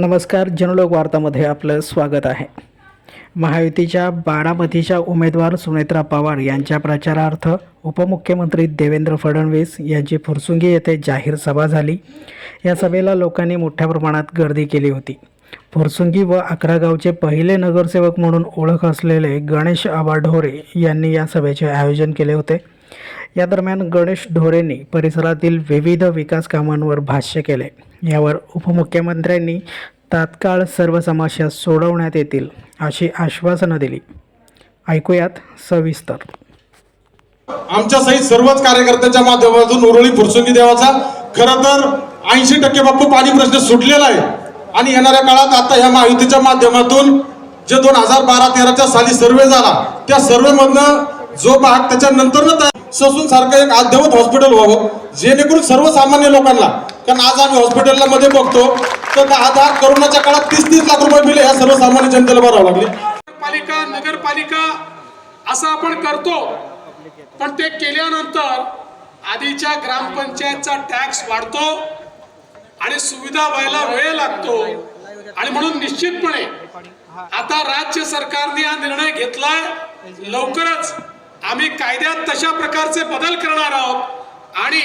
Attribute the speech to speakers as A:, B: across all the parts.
A: नमस्कार जनलोक वार्तामध्ये आपलं स्वागत आहे. महायुतीच्या बारामतीच्या उमेदवार सुनेत्रा पवार यांच्या प्रचारार्थ उपमुख्यमंत्री देवेंद्र फडणवीस यांची फुरसुंगी येथे जाहीर सभा झाली. या सभेला लोकांनी मोठ्या प्रमाणात गर्दी केली होती. फुरसुंगी व अकरा गावचे पहिले नगरसेवक म्हणून ओळख असलेले गणेश आबा ढोरे यांनी या सभेचे आयोजन केले होते. या दरम्यान गणेश ढोरेंनी परिसरातील विविध विकास कामांवर भाष्य केले. यावर उपमुख्यमंत्र्यांनी तात्काळ सर्व समस्या सोडवण्यात येतील अशी आश्वासनं दिली. ऐकूयात सविस्तर.
B: आमच्या सहित सर्वच कार्यकर्त्यांच्या माध्यमातून उरळी फुरसुंगी देवाचा खरं तर ऐंशी टक्के बाप्पू पाणी प्रश्न सुटलेला आहे. आणि येणाऱ्या काळात आता ह्या महायुतीच्या माध्यमातून जे दोन हजार बारा तेराच्या साली सर्वे झाला त्या सर्वेमधनं जो भाग त्याच्यानंतर ससून सारखं एक अद्ययावत हॉस्पिटल व्हावं. जेणेकरून सर्वसामान्य लोकांना कारण आज आम्ही हॉस्पिटलला मध्ये बघतो तर दहा दहा करोनाच्या काळात तीस तीस लाख रुपये बिल ह्या सर्वसामान्य जनतेला भरावं लागले.
C: पालिका नगरपालिका असं आपण करतो. पण ते केल्यानंतर आधीच्या ग्रामपंचायतचा टॅक्स वाढतो आणि सुविधा व्हायला वेळ लागतो. आणि म्हणून निश्चितपणे आता राज्य सरकारने हा निर्णय घेतलाय. लवकरच आम्ही कायद्यात तशा प्रकारचे बदल करणार आहोत. आणि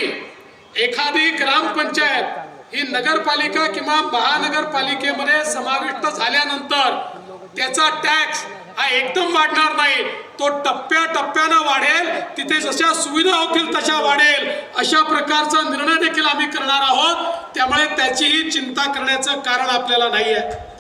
C: एखादी ग्रामपंचायत ही नगरपालिका किंवा महानगरपालिकेमध्ये समाविष्ट झाल्यानंतर त्याचा टॅक्स हा एकदम वाढणार नाही. तो टप्प्या टप्प्यानं वाढेल. तिथे जशा सुविधा होतील तशा वाढेल. अशा प्रकारचा निर्णय देखील आम्ही करणार आहोत. त्यामुळे त्याचीही चिंता करण्याचं कारण आपल्याला नाही आहे